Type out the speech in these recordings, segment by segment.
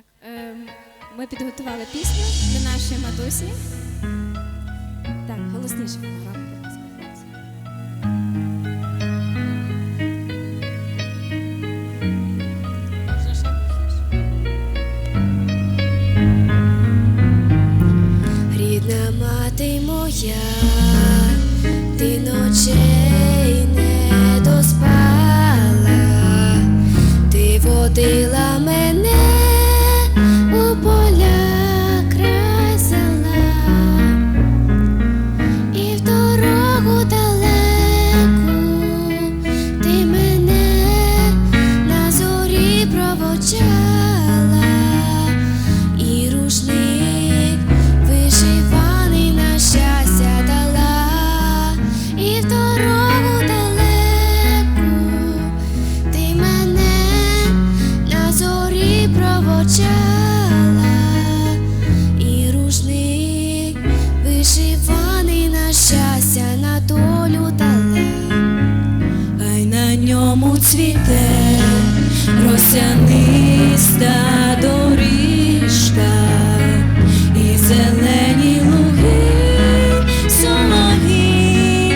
Так, е, ми підготували пісню для нашої матусі. Так, голосніше голосніше? Рідна мати моя, ти ночей не доспала, ти водила мене ньому цвіте росяниста доріжка і зелені луги, солов'їні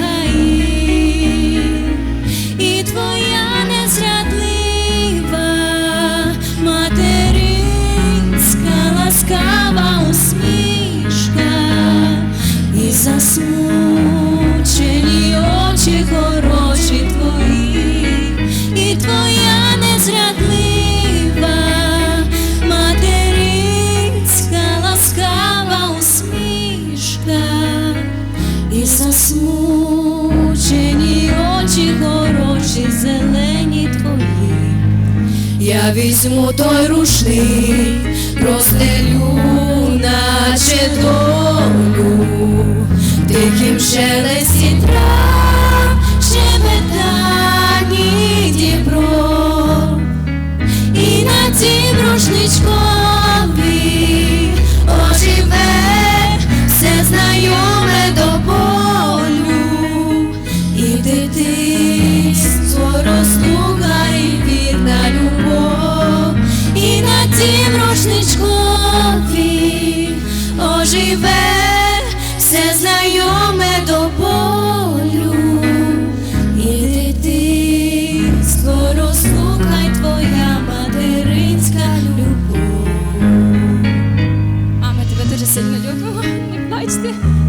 гаї, і твоя незрадлива материнська ласкава усмішка і засмучені засмучені очі хороші, зелені твої. Я візьму той рушник, розстелю, наче долю, тихим шелесті трав, щебетані Дніпро, і на тім рушничкові до болю і скоро слухай твоя материнська любов. А ми тебе дуже сильно любимо, не плачте.